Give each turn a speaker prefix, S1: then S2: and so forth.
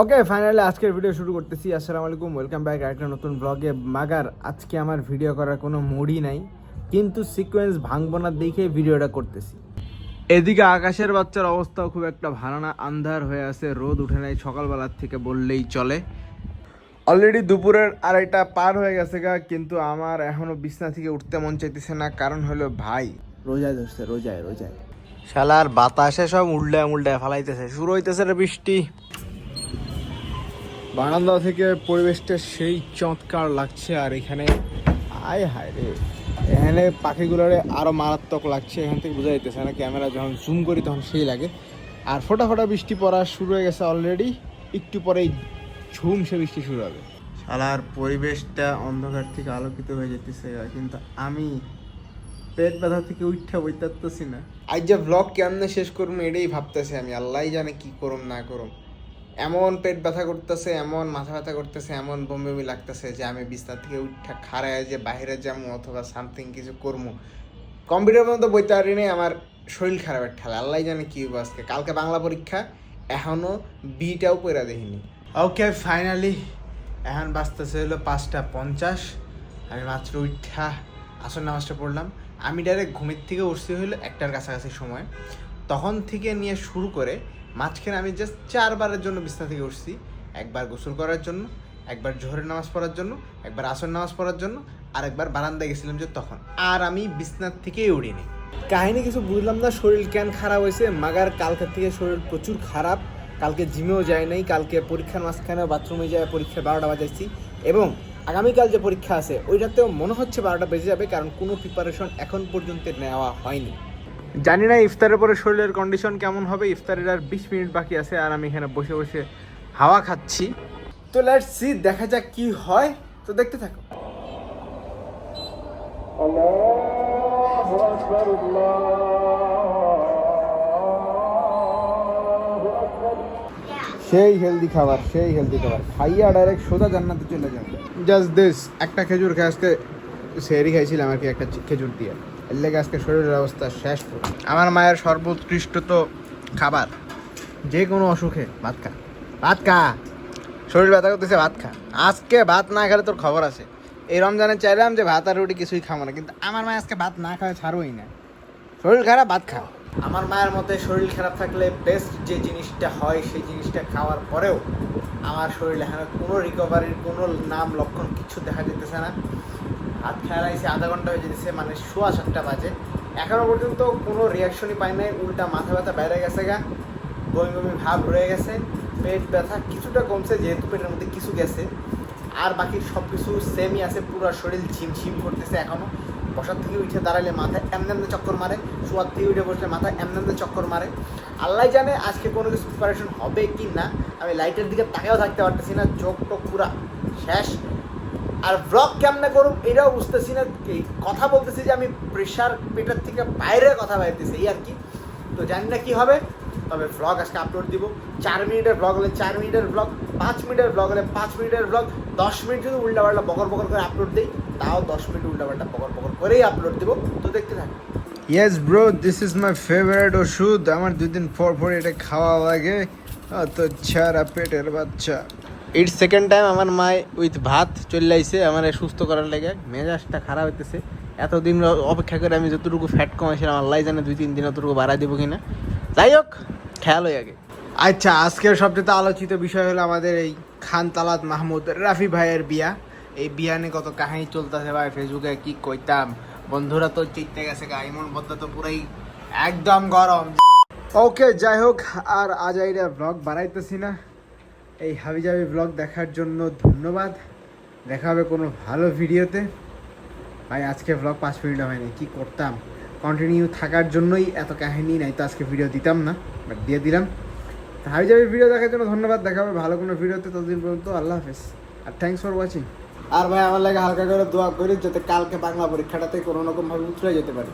S1: ওকে finally আজকের video শুরু করতেছি। আসসালামু আলাইকুম ওয়েলকাম ব্যাক একটা নতুন ব্লগে মাগার আজকে আমার ভিডিও করার কোনো মুডই নাই কিন্তু সিকোয়েন্স ভাঙবো না দেখে ভিডিওটা করতেছি। এদিকে আকাশের বাচ্চার অবস্থাও খুব একটা ভালো না আন্ধার হয়ে আছে রোদ উঠে নাই সকালবেলার থেকে বললেই চলে। অলরেডি দুপুরের আড়াইটা পার হয়ে গেছে গা কিন্তু আমার এখনও বিছনা থেকে উঠতে মন চাইতেছে না কারণ হলো ভাই। রোজায় ধরছে রোজায় রোজায়। শালার বাতাসে সব উল্টায় উল্টায় ফালাইতেছে শুরু হইতেছে রে বৃষ্টি। বারান্দা থেকে পরিবেশটা সেই চমৎকার লাগছে আর এখানে আয় হায় রে। এখানে পাখিগুলোরে আরও মারাত্মক লাগছে এখান থেকে বোঝা যাইতেছে না ক্যামেরা যখন জুম করি তখন সেই লাগে। আর ফোটা ফোটা বৃষ্টি পড়া শুরু হয়ে গেছে অলরেডি একটু পরেই ঝুম সে বৃষ্টি শুরু হবে। শালার পরিবেশটা অন্ধকার থেকে আলোকিত হয়ে যেতেছে কিন্তু আমি পেট ব্যথা থেকে উঠা বইতারতেছি না। আজ যে ব্লগ কেমনে শেষ করব এটাই ভাবতেছি আমি আল্লাহ জানে কি করুম না করুম। এমন পেট ব্যথা করতেছে এমন মাথা ব্যথা করতেছে এমন বমি বমি লাগতেছে যে আমি বিছনা থেকে উঠা খাড়ায় যে বাইরে যাব অথবা সামথিং কিছু করব কম্পিউটার মতো বইতে পারি নাই, আমার শরীর খারাপের ঠেলা। আল্লাহ জানে কি হইবো আজকে। কালকে বাংলা পরীক্ষা এখনও বিটাও পড়া দেখিনি। ওকে ফাইনালি এখন বাজতেছে হলো পাঁচটা পঞ্চাশ। আমি মাত্র উঠা আসর নামাজটা পড়লাম। আমি ডাইরেক্ট ঘুমের থেকে উঠতে হলো একটার কাছাকাছি সময়। তখন থেকে নিয়ে শুরু করে মাঝখানে আমি জাস্ট চারবারের জন্য বিছনা থেকে উঠছি। একবার গোসল করার জন্য, একবার জোহরের নামাজ পড়ার জন্য, একবার আসর নামাজ পড়ার জন্য আর একবার বারান্দায় গেছিলাম যে তখন। আর আমি বিছনার থেকেই উঠিনি। কাহিনী কিছু বুঝলাম না, শরীর কেন খারাপ হয়েছে, মাগার কালকের থেকে শরীর প্রচুর খারাপ, কালকে জিমেও যায় নাই, কালকে পরীক্ষার মাঝখানে বাথরুমে যায় পরীক্ষা বারোটা বাজাইছি এবং আগামীকাল যে পরীক্ষা আছে, ওইটাতেও মনে হচ্ছে বারোটা বেজে যাবে, কারণ কোনো প্রিপারেশন এখন পর্যন্ত নেওয়া হয়নি। জানি না ইফতারের পরে শরীরের কন্ডিশন কেমন হবে, ইফতারের আর বিশ মিনিট বাকি আছে, আর আমি এখানে বসে বসে হাওয়া খাচ্ছি। তো লেটস সি দেখা যাক কি হয়। তো দেখতে থাকো। সেই হেলদি খাবার, সেই হেলদি খাবার। খাইয়া ডাইরেক্ট সোজা জান্নাতে চলে যাবে জাস্ট দিস একটা খেজুর খেয়ে আজকে সেরি খাইছিলাম আর কি, একটা খেজুর দিয়ে। এর লেগে আজকে শরীরের অবস্থা শেষ। আমার মায়ের সর্বোৎকৃষ্ট তো খাবার, যে কোনো অসুখে ভাত খা। ভাত খা। শরীর ব্যথা করতেছে, ভাত খা। আজকে ভাত না খেলে তোর খবর আছে। এই রমজানে চাইলাম যে ভাত আর রুটি কিছুই খাব না, কিন্তু আমার মা আজকে ভাত না খাওয়া ছাড়োই না। শরীর খারাপ, ভাত খাও। আমার মায়ের মতে শরীর খারাপ থাকলে বেস্ট যে জিনিসটা হয়, সেই জিনিসটা খাওয়ার পরেও আমার শরীরে এখানে কোনো রিকভারির কোনো নাম লক্ষণ কিছু দেখা যেতেছে না। হাত খেয়ালাইছে আধা ঘণ্টা হয়ে যেতেছে মানে সোয়া সাতটা বাজে। এখনও পর্যন্ত কোনো রিয়াকশনই পাই নাই, উল্টা মাথা ব্যথা বাইরে গেছে গা, বমি বমি ভাব রয়ে গেছে, পেট ব্যথা কিছুটা কমছে, যেহেতু পেটের মধ্যে কিছু গেছে। আর বাকি সব কিছু সেমই আছে, পুরো শরীর ঝিমঝিম করতেছে এখনও বসার থেকে উঠে দাঁড়ালে মাথায় এমনি এমনি চক্কর মারে, শোয়ার থেকে উঠে বসলে মাথায় এমনি এমনি চক্কর মারে। আল্লাহ জানে আজকে কোনো কিছু প্রিপারেশন হবে কি না, আমি লাইটের দিকে তাকেও থাকতে পারতেছি না চোখ টোক পুরা শেষ। আর ব্লগ কেমনে করুম এটাও বুঝতেছি না কথা বলতেছি যে আমি প্রেশার পেটের থেকে বাইরে কথা বাইতেছি এই আর কি। তো জানি না কি হবে, তবে ব্লগ আজকে আপলোড দিব। চার মিনিটের ব্লগ হলে চার মিনিটের ব্লগ পাঁচ মিনিটের ব্লগ হলে পাঁচ মিনিটের ব্লগ দশ মিনিট যদি উল্টাপাল্টা বকর বকর করে আপলোড দিই, তাও দশ মিনিট উল্টাপাল্টা বকর বকর করেই আপলোড দিব। তো দেখতে থাকি। Yes bro this is my favourite ওষুধ। আমার দুদিন পর পর এটা খাওয়া লাগে। তো ছাড়া পেটের বাচ্চা। এইট সেকেন্ড টাইম আমার মায় উইথ ভাত চলে আইছে আমার সুস্থ করার লেগে। মেজাজটা খারাপ হইতেছে। এতদিন অপেক্ষা করে আমি যতটুকু ফ্যাট কমাইছিলাম আল্লাহ জানে দুই তিন দিন অতটুকু বাড়াই দেবো কিনা। যাই হোক খেয়াল হয়ে আগে। আচ্ছা আজকের সবচেয়ে আলোচিত বিষয় হলো আমাদের এই খান তালাত মাহমুদ রাফি ভাইয়ের বিয়া। এই বিয়া নিয়ে কত কাহিনী চলতেছে ভাই ফেসবুকে কি কইতাম? বন্ধুরা তো চিনতে গেছে গা ইমন বদ্ধ তো পুরাই একদম গরম। ওকে যাই হোক আর আজ আইরা ব্লগ বাড়াইতেছি না। এই হাবিজাবি ব্লগ দেখার জন্য ধন্যবাদ। দেখা হবে কোনো ভালো ভিডিওতে। ভাই, আজকে ব্লগ পাঁচ মিনিট হয়নি, কী করতাম? কন্টিনিউ থাকার জন্যই এত কাহিনী, নাই তো আজকে ভিডিও দিতাম না বাট দিয়ে দিলাম। হাবিজাবি ভিডিও দেখার জন্য ধন্যবাদ, দেখা হবে ভালো কোনো ভিডিওতে, ততদিন পর্যন্ত আল্লাহ হাফেজ। আর থ্যাংকস ফর ওয়াচিং আর ভাই, আমার লাগে হালকা করে দোয়া করি, যাতে কালকে বাংলা পরীক্ষাটাতে কোনো রকমভাবে উতরে যেতে পারি।